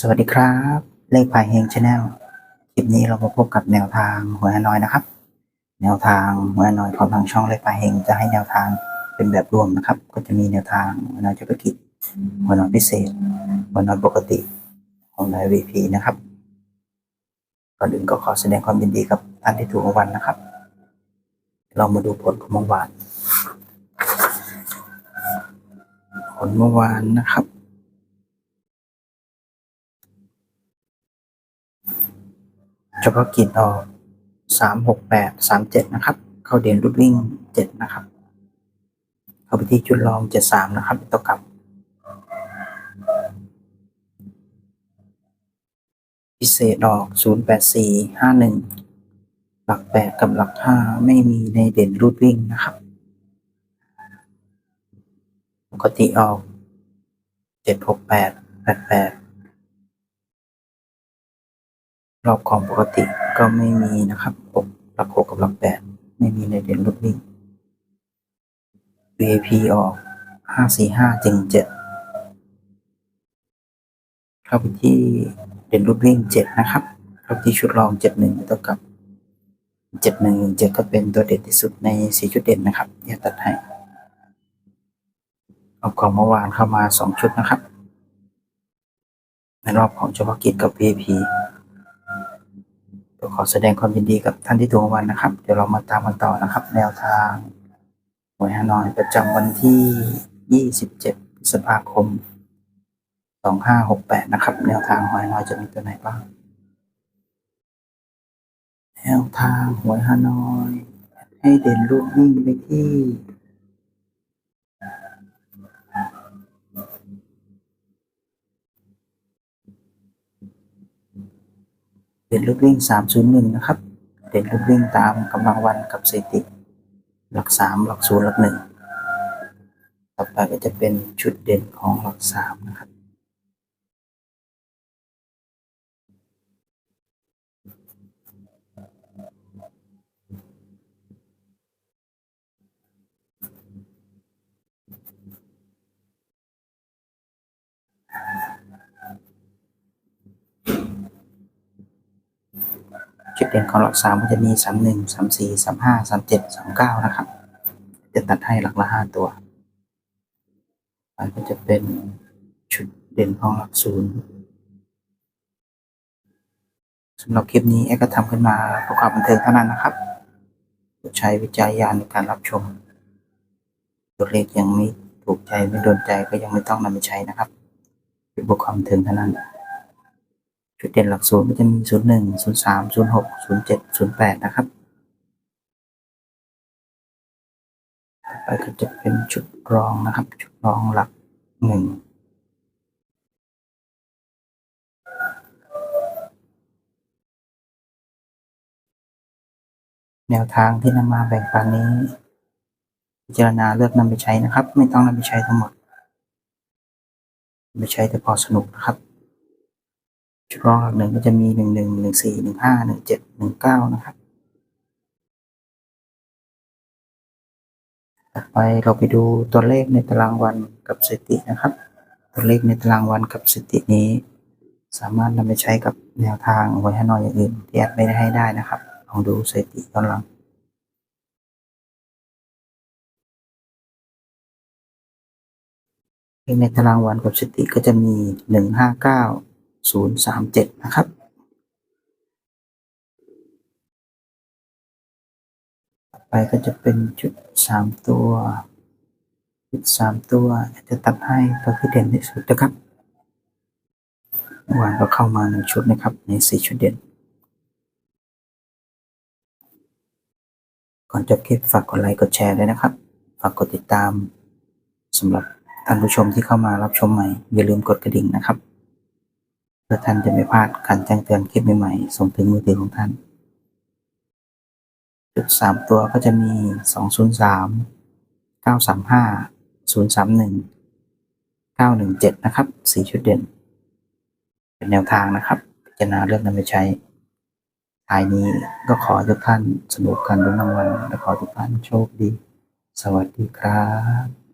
สวัสดีครับ เลขพายเฮงชาแนลคลิปนี้เรามาพบกับแนวทางหวยฮานอยนะครับ แนวทางหวยฮานอยของทางช่องเลขพายเฮงจะให้แนวทางเป็นแบบรวมนะครับ ก็จะมีแนวทางหวยฮานอยเฉพาะกิจหวยฮานอยพิเศษหวยฮานอยปกติหวยฮานอย VP นะครับก่อนอื่นก็ขอแสดงความยินดีกับท่านที่ถูกรางวัลนะครับ เรามาดูผลของเมื่อวาน ผลเมื่อวานนะครับ เฉพาะกิจออกสามหกแปดสามเจ็ดนะครับ เข้าเด่นรุดวิ่งเจ็ดนะครับ เข้าไปที่จุดลองเจ็ดสามนะครับตัวกลับพิเศษออกศูนย์แปดสี่ห้าหนึ่งหลักแปดกับหลักห้าไม่มีในเด่นรูดวิ่งนะครับ ปกติออกเจ็ดหกแปดแปดแปด รอบของปกติก็ไม่มีนะครับหกหลักหกกับหลักแปดไม่มีในเด่นลูกวิ่ง VIP ออกห้าสี่ห้าจึงเจ็ดเข้าไปที่เด่นลูกวิ่งเจ็ดนะครับเข้าที่ชุดรองเจ็ดหนึ่งเท่ากับเจ็ดหนึ่งเจ็ดก็เป็นตัวเด่นที่สุดในสี่ชุดเด่นนะครับอย่าตัดให้รอบของเมื่อวานเข้ามาสองชุดนะครับ ในรอบของเฉพาะกิจกับ VIP อแสดงความยินดีกับท่านที่ถูกรางวัลนะครับ เดี๋ยวเรามาตามกันต่อนะครับ แนวทางหวยฮานอยประจำวันที่ 27 พฤษภาคม 2568 นะครับ แนวทางหวยฮานอยจะมีตัวไหนบ้าง แนวทางหวยฮานอย ให้เด่นลูกนิ่งไปที่ เด่นลูกวิ่ง 301 นะครับ เด่นลูกวิ่งตามกำลังวันกับสถิติ หลัก 3 หลัก 0 หลัก 1 ต่อไปก็จะเป็นชุดเด่นของหลัก 3 นะครับ จุดเด่นของหลักสามก็จะมีสามหนึ่งสามสี่สามห้าสามเจ็ดสามเก้านะครับ จะตัดให้หลักละห้าตัวมันก็จะเป็นชุดเด่นของหลักศูนย์สำหรับคลิปนี้แอดก็ทำขึ้นมาเพื่อความบันเทิงเท่านั้นนะครับใช้วิจารณญาณในการรับชม ตัวเลขยังไม่ถูกใจไม่โดนใจก็ยังไม่ต้องนำไปใช้นะครับเป็นเพื่อความบันเทิงเท่านั้น จุดเด่นหลักศูนย์ก็จะมีศูนย์หนึ่งศูนย์สามศูนย์หกศูนย์เจ็ดศูนย์แปดนะครับต่อไปก็จะเป็นจุดรองนะครับจุดรองหลักหนึ่งแนวทางที่นำมาแบ่งปันนี้ พิจารณาเลือกนำไปใช้นะครับ ไม่ต้องนำไปใช้ทั้งหมดนำไปใช้แต่พอสนุกนะครับ ชุดรองหลักหนึ่งก็จะมีหนึ่งหนึ่งหนึ่งสี่หนึ่งห้าหนึ่งเจ็ดหนึ่งเก้านะครับ ต่อไปเราไปดูตัวเลขในตารางวันกับสถิตินะครับ ตัวเลขในตารางวันกับสถิตินี้ สามารถนำไปใช้กับแนวทางหวยฮานอยอย่างอื่นที่แอดไม่ได้ให้ได้นะครับลองดูสถิติย้อนหลังในตารางวันกับสถิติก็จะมีหนึ่งห้าเก้า ศูนย์สามเจ็ดนะครับ ต่อไปก็จะเป็นจุดสามตัวจุดสามตัวจะตัดให้ตัวที่เด่นที่สุดนะครับเมื่อวานก็เข้ามาหนึ่งชุดนะครับ ในสี่ชุดเด่น ก่อนจบคลิปฝากกดไลค์กดแชร์ด้วยนะครับ ฝากกดติดตามสำหรับท่านผู้ชมที่เข้ามารับชมใหม่ อย่าลืมกดกระดิ่งนะครับ เพื่อท่านจะไม่พลาดการแจ้งเตือนคลิปใหม่ๆส่งถึงมือถือของท่าน จุดสามตัวก็จะมีสองศูนย์สามเก้าสามห้าศูนย์สามหนึ่งเก้าหนึ่งเจ็ดนะครับสี่ชุดเด่น เป็นแนวทางนะครับ พิจารณาเลือกนำไปใช้ท้ายนี้ก็ขอทุกท่านสนุกกันรุ้นรางวัลและขอทุกท่านโชคดี สวัสดีครับ